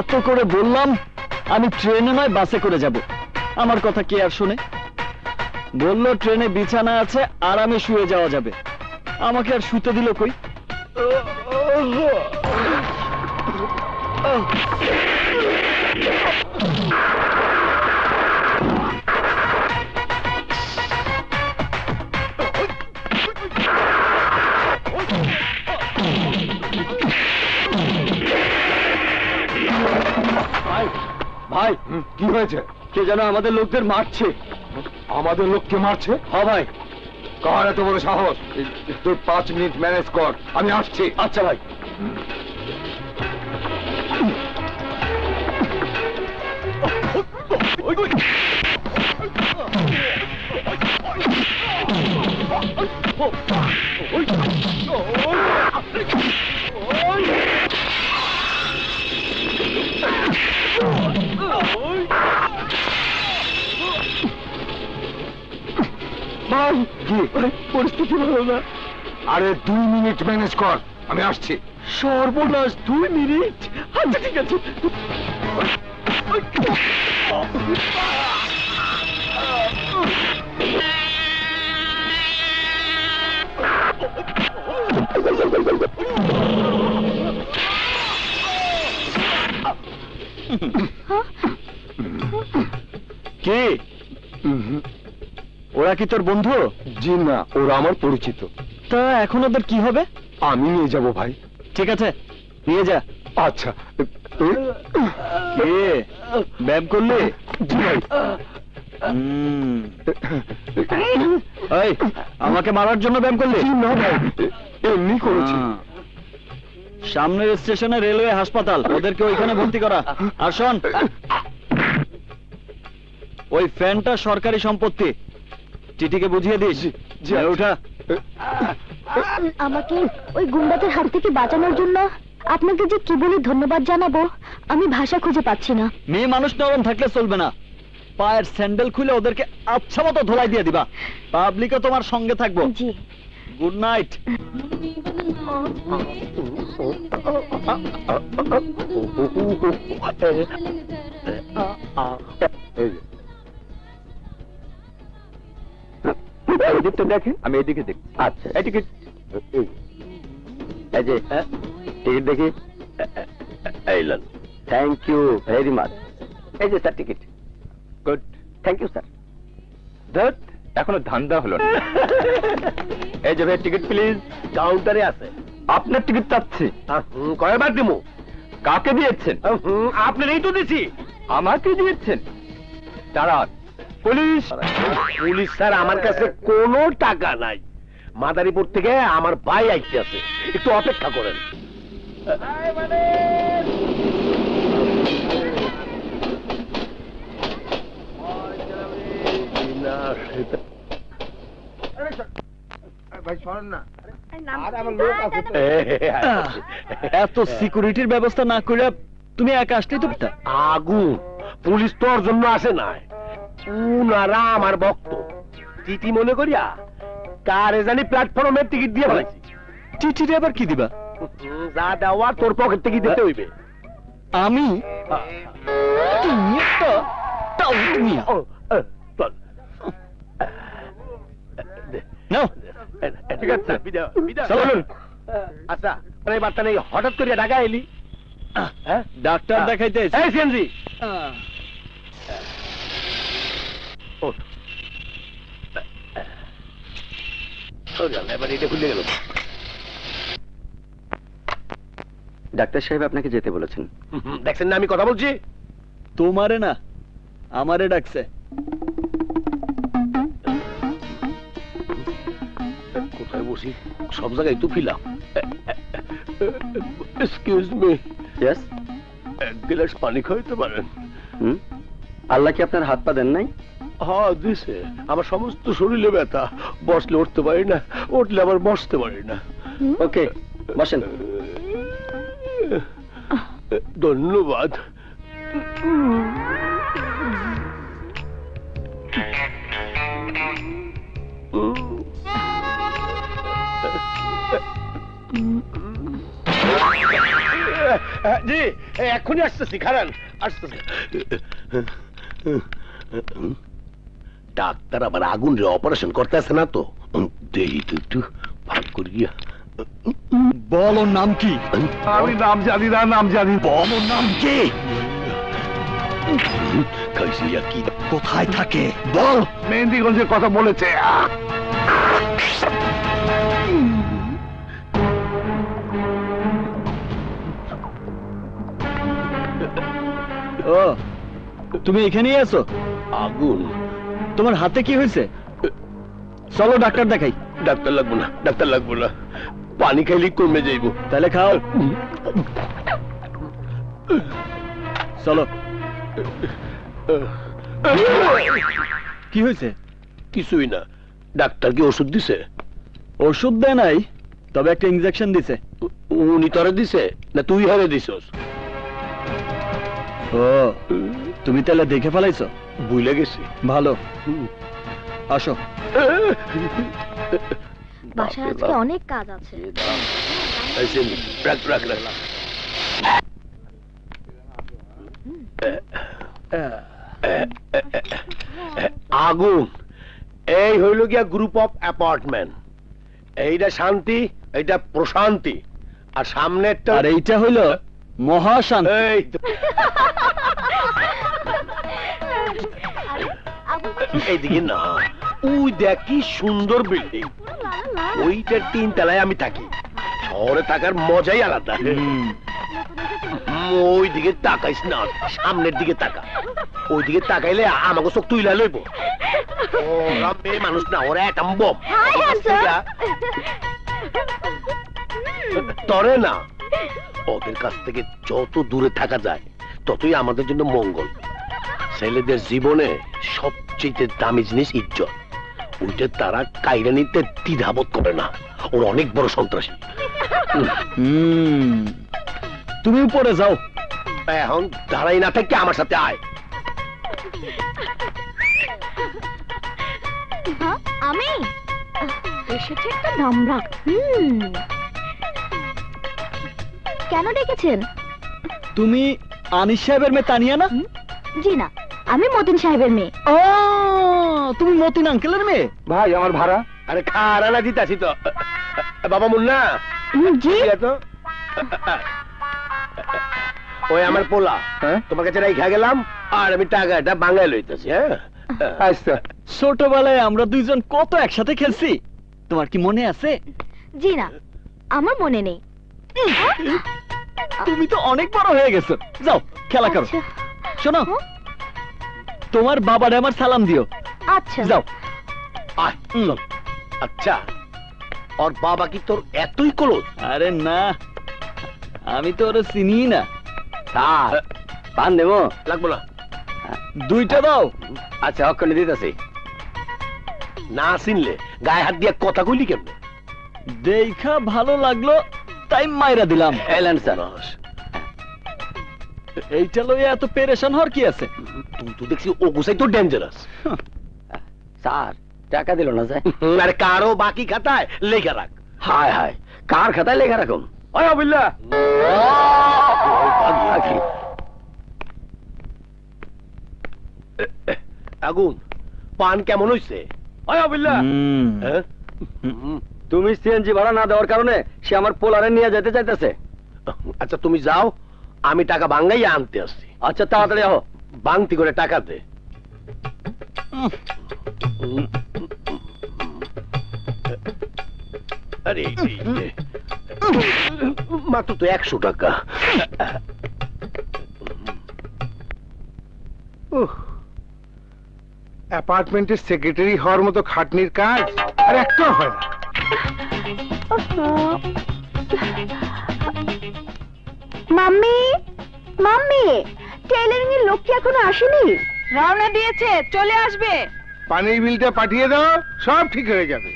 এত করে বললাম, আমি ট্রেনে নয়, বাসে করে যাব। আমার কথা কে আর শুনে? বলল, ট্রেনে বিছানা আছে, আরামে শুয়ে যাওয়া যাবে। আমাকে আর শুতে দিল কই? ভাই কি হয়েছে কে যেন আমাদের লোকদের মারছে আমাদের লোককে মারছে হ্যাঁ ভাই কার এত বড় সাহস তুই পাঁচ মিনিট ম্যানেজ কর আমি আসছি আচ্ছা ভাই ভাই! কি পরিস্থিতি ভালো না। আরে দুই মিনিট ম্যানেজ কর আমি আসছি। সর্বনাশ দুই মিনিট? আচ্ছা ঠিক আছে। কে? ওরা কি তোর বন্ধু? জি না ওরা আমার পরিচিত। তা এখন ওদের কি হবে? আমি নিয়ে যাব ভাই। ঠিক আছে নিয়ে যা। আচ্ছা কে? ব্যায়াম করলে? জি ভাই। এই আমাকে মারার জন্য ব্যায়াম করলে? না ভাই এমনি করেছি। সামনের স্টেশনে রেলওয়ে হাসপাতাল ওদেরকে ওইখানে ভর্তি করা। আর শোন। ওই ফ্যানটা সরকারি সম্পত্তি। চিঠিকে বুঝিয়ে দিস ওঠা আমাকে ওই গুন্ডাদের হাত থেকে বাঁচানোর জন্য আপনাকে যে কি বলে ধন্যবাদ জানাব আমি ভাষা খুঁজে পাচ্ছি না মেয়ে মানুষ নরম থাকলে চলবে না পায়ের স্যান্ডেল খুলে ওদেরকে আচ্ছা মতো ধোলাই দিয়ে দিবা পাবলিকও তোমার সঙ্গে থাকব জি গুড নাইট এদিকটা দেখেন আমি এদিকে দেখি। আচ্ছা। এই টিকিট। এই যে। টিকিট দেখি। এই লন থ্যাংক ইউ ভেরি মাচ এই যে sir ticket. Good thank you sir. ধত এখনও ধান্দা হলো না। এই যে ভাই টিকিট প্লিজ কাউন্টারে আছে। আপনার টিকিট চাচ্ছি কয়বার দিমু? কাকে দিয়েছেন? আপনারই তো দিছি। আমাকে দিয়েছেন। দাঁড়ান। পুলিশ? পুলিশ স্যার আমার কাছে কোনো টাকা নাই। মাদারীপুর থেকে আমার ভাই আইতে আছে। একটু অপেক্ষা করেন। এত সিকিউরিটির ব্যবস্থা না করে তুমি একা আসলেই তো। আগুন। পুলিশ তোর জন্য আসে নাই। উনারা আমার ভক্ত। টিটি মনে করিয়া কারে জানি প্ল্যাটফর্মের টিকিট দিয়ে ফেলাইছি। চিঠিটা আবার কি দিবা? যা দেওয়ার তোর পকেট থেকে দিতে হইবে। আমি? তুমি একটা টাউট মিয়া। ও, এ, চল। নাও। ঠিক আছে। বিদায় বিদায়। চলুন। আচ্ছা এই বার্তা নেই হঠাৎ করে ঢাকা এলি? হ্যাঁ? ডাক্তার দেখাইতে। এই সিএনজি। ওঠ এবার এটা খুলে গেল ডাক্তার সাহেব আপনাকে যেতে বলেছেন। দেখছেন না আমি কথা বলছি? তোমারে না আমারে ডাকছে। কোথায় বসি? সব জায়গায় তো ফিলাম এক্সকিউজ মি ইয়েস এক গ্লাস পানি খাইতে পারেন। হুম? আল্লাহ কি আপনার হাত পা দেন নাই? হ্যাঁ দিছে। আমার সমস্ত শরীরে ব্যথা। বসলে উঠতে পারি না উঠলে আবার বসতে পারি না। ওকে বসেন। ধন্যবাদ। জি এক্ষুনি আসতেছি খারান। আসতেছি। ডাক্তার আবার আগুন রে অপারেশন করতেছে না তো। দেহি তো একটু ভাগ করিয়া। বল ওর নাম কি? আমি নাম জানি না নাম জানি। বল ওর নাম কি? কাইসিয়া কি? কোথায় থাকে? বল। মেহেন্দিগঞ্জের কথা বলেছে। ও তুমি এখানেই আছো? আগুন। তোমার হাতে কি হয়েছে? চলো ডাক্তার দেখাই। ডাক্তার লাগবো না ডাক্তার লাগবো না। পানি খাইলে কমে যাইব। তাহলে খাও। চলো। কি হয়েছে? কিছুই না। ডাক্তার কি ওষুধ দিছে? ওষুধ দেয় নাই তবে একটা ইনজেকশন দিছে। উনি তরে দিছে না তুই হারে দিছস? ও তুমি তাহলে দেখে ফেলাইছো? ভুলে গেছি। ভালো। আসো। বাসায় আজকে অনেক কাজ আছে। এই যে, রাখ রাখ রাখ আগুন। এই হইল গিয়া গ্রুপ অফ অ্যাপার্টমেন্ট এইটা শান্তি এইটা প্রশান্তি। আর সামনেরটা আর এইটা হইল মহাশান্তি। এইদিকে না। ওই দেখ কি সুন্দর বিল্ডিং ওইটার তিন তলায় আমি থাকি। শহরে থাকার মজাই আলাদা। ওই দিকে তাকাইস না সামনের দিকে তাকা। ওই দিকে তাকাইলে আমাকে চোখ তুইলা লইব। ওরা মেয়ে মানুষ না ওরা একটা বম। তরে না। ওদের কাছ থেকে যত দূরে থাকা যায় ততই আমাদের জন্য মঙ্গল। ছেলেদের জীবনে সবচেয়ে দামি জিনিস ইজ্জত। ওইটা তারা কাইরা নিতে দ্বিধাবোধ করে না। ওর অনেক বড় সন্ত্রাসী। তুমি উপরে যাও। এখন দাঁড়াই না থেকে আমার সাথে আয়। হ্যাঁ, আমি? এসেছে একটা নামরা। কেন ডেকেছেন? তুমি আনিস সাহেবের মেয়ে তানিয়া না? জি না। আমি মতিন সাহেবের মেয়ে। ও তুমি মতিন আঙ্কেলের মেয়ে? ভাই আমার ভাড়া। আরে খারা না দিতাছি তো। বাবা মুন্না? জি। আছে? ওই আমার পোলা। হ্যাঁ? তোমার কাছে রাইখা গেলাম আর আমি টাকাটা বাঙায় লইতেছি হ্যাঁ? আচ্ছা। ছোটবেলায় আমরা দুইজন কত একসাথে খেলছি। তোমার কি মনে আছে? জি না আমার মনে নেই। তুমি তো অনেক বড় হয়ে গেছো। যাও খেলা করো। আচ্ছা, শোনো? তোমার বাবারে আমার সালাম দিও। আচ্ছা। যাও। আয় হুম। আচ্ছা ওর বাবা কি তোর এতই ক্লোজ আরে না আমি তো ওরা চিনি না। স্যার পান দেবো লাগবো না। দুইটা দাও। আচ্ছা অক্ষণে দিতেছি। না চিনলে গায়ে হাত দিয়ে কথা কইলি কেমনে? দেখা ভালো লাগল তাই মাইরা দিলাম। এলেন স্যার এইটা লইয়া এত পেরেশান হওয়ার কি আছে? তুই তো দেখছি ও গুছাই তো ডেঞ্জারাস স্যার টাকা দিল না যায়। আরে কারও বাকি খাতায় লেখা রাখ। হায় হায় কার খাতায় লেখা রাখুন? ওই অবিল্লা। আগুন পান কেমন হইছে? ওই অবিল্লা। হ্যাঁ? তুমি সিএনজি ভাড়া না দেওয়ার কারণে সে আমার পোলারে নিয়ে যেতে চাইতেছে। আচ্ছা তুমি যাও। আমি টাকা বাঙ্গাইয়া আনতে আসছি। আচ্ছা তাড়াতাড়ি আহো। বাংতি করে টাকা দে। আরে মাত্র তো একশো টাকা। অ্যাপার্টমেন্টের সেক্রেটারি হওয়ার মতো খাটনির কাজ আর একটা হয় না। মাম্মি? মাম্মি টেইলারিং এর লোক কি এখনও আসেনি? রওনা দিয়েছে চলে আসবে। পানির বিলটা পাঠিয়ে দাও সব ঠিক হয়ে যাবে।